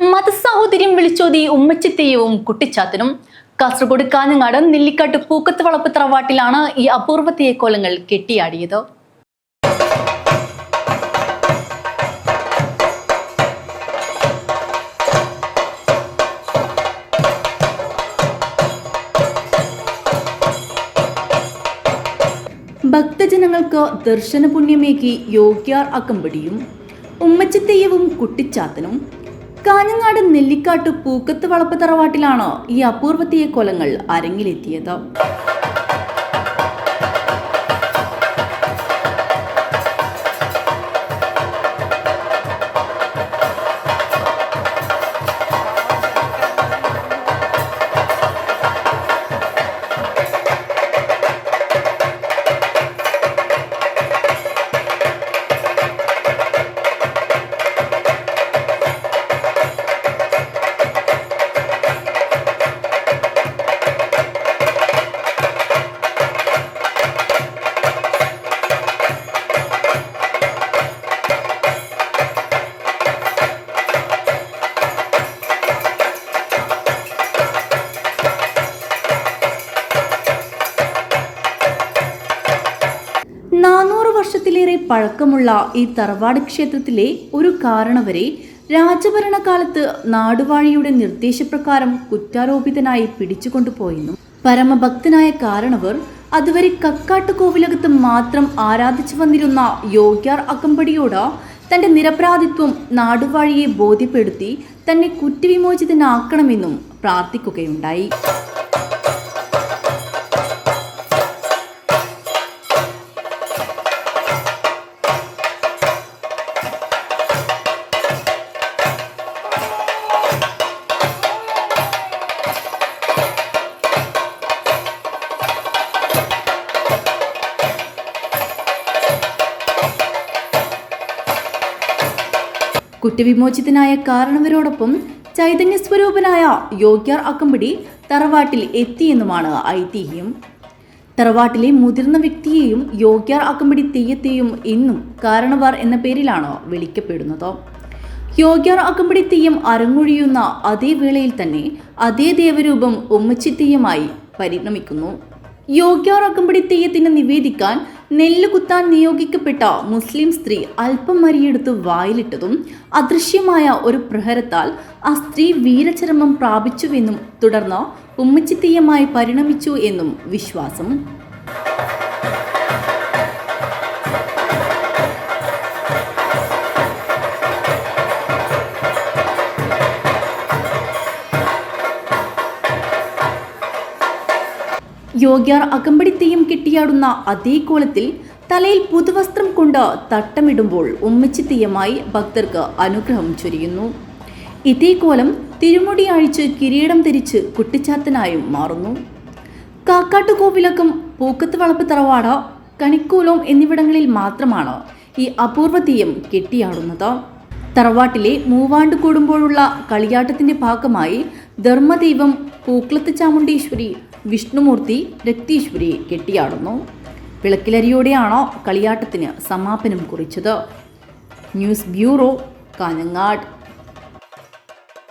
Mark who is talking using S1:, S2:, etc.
S1: മതസാഹോദര്യം വിളിച്ചോതി ഉമ്മച്ചിത്തെയവും കുട്ടിച്ചാത്തനും. കാസർഗോഡ് കാഞ്ഞങ്ങാട് നെല്ലിക്കാട്ട് പൂക്കത്ത് വളപ്പ് തറവാട്ടിലാണ് ഈ അപൂർവ തെയ്യക്കോലങ്ങൾ കെട്ടിയാടിയത്. ഭക്തജനങ്ങൾക്ക് ദർശന പുണ്യമേകി യോഗ്യാർ അക്കമ്പടിയും ഉമ്മച്ചിത്തെയ്യവും കുട്ടിച്ചാത്തനും കാഞ്ഞങ്ങാട് നെല്ലിക്കാട്ട് പൂക്കത്ത് വളപ്പ് തറവാട്ടിലാണ് ഈ അപൂർവത്തിയെ കൊലങ്ങൾ അരങ്ങിലെത്തിയത്. വർഷത്തിലേറെ പഴക്കമുള്ള ഈ തറവാട് ക്ഷേത്രത്തിലെ ഒരു കാരണവരെ രാജഭരണകാലത്ത് നാടുവാഴിയുടെ നിർദ്ദേശപ്രകാരം കുറ്റാരോപിതനായി പിടിച്ചുകൊണ്ടുപോയെന്നും പരമഭക്തനായ കാരണവർ അതുവരെ കക്കാട്ട് കോവിലകത്ത് മാത്രം ആരാധിച്ചു വന്നിരുന്ന യോഗ്യാർ അകമ്പടിയോട് തന്റെ നിരപരാധിത്വം നാടുവാഴിയെ ബോധ്യപ്പെടുത്തി തന്നെ കുറ്റവിമോചിതനാക്കണമെന്നും പ്രാർത്ഥിക്കുകയുണ്ടായി. കുറ്റവിമോചിതനായ കാരണവരോടൊപ്പം ചൈതന്യസ്വരൂപനായ യോഗ്യാർ അക്കമ്പടി തറവാട്ടിൽ എത്തിയെന്നുമാണ് ഐതിഹ്യം. തറവാട്ടിലെ മുതിർന്ന വ്യക്തിയെയും യോഗ്യാർ അക്കമ്പടി തെയ്യത്തെയും ഇന്നും കാരണവാർ എന്ന പേരിലാണോ വിളിക്കപ്പെടുന്നത്. യോഗ്യാർ അക്കമ്പടി തെയ്യം അരങ്ങൊഴിയുന്ന അതേ വേളയിൽ തന്നെ അതേ ദേവരൂപം ഉമ്മച്ചി തെയ്യമായി പരിണമിക്കുന്നു. യോഗ്യാർ അക്കമ്പടി തെയ്യത്തിന് നിവേദിക്കാൻ നെല്ല് കുത്താൻ നിയോഗിക്കപ്പെട്ട മുസ്ലിം സ്ത്രീ അല്പം മരിയെടുത്ത് വായിലിട്ടതും അദൃശ്യമായ ഒരു പ്രഹരത്താൽ ആ സ്ത്രീ വീരചരമം പ്രാപിച്ചുവെന്നും തുടർന്ന് ഉമ്മച്ചിത്തീയമായി പരിണമിച്ചു എന്നും വിശ്വാസം. യോഗ്യാർ അകമ്പടി തെയ്യം കെട്ടിയാടുന്ന അതേ കോലത്തിൽ തലയിൽ പുതുവസ്ത്രം കൊണ്ട് തട്ടമിടുമ്പോൾ ഉമ്മച്ചിത്തെയ്യമായി ഭക്തർക്ക് അനുഗ്രഹം ചൊരിയുന്നു. ഇതേ കോലം തിരുമുടി അഴിച്ച് കിരീടം ധരിച്ച് കുട്ടിച്ചാത്തനായും മാറുന്നു. കാക്കാട്ടുകോവിലക്കം പൂക്കത്ത് വളപ്പ് തറവാട് കണിക്കൂലം എന്നിവിടങ്ങളിൽ മാത്രമാണ് ഈ അപൂർവ തെയ്യം കെട്ടിയാടുന്നത്. തറവാട്ടിലെ മൂവാണ്ട് കൂടുമ്പോഴുള്ള കളിയാട്ടത്തിന്റെ ഭാഗമായി ധർമ്മദൈവം പൂക്കളത്ത് ചാമുണ്ടീശ്വരി വിഷ്ണുമൂർത്തി രക്തീശ്വരി കെട്ടിയാടുന്നു. വിളക്കിലരിയോടെയാണോ കളിയാട്ടത്തിന് സമാപനം കുറിച്ചത്? News bureau Kanhangad.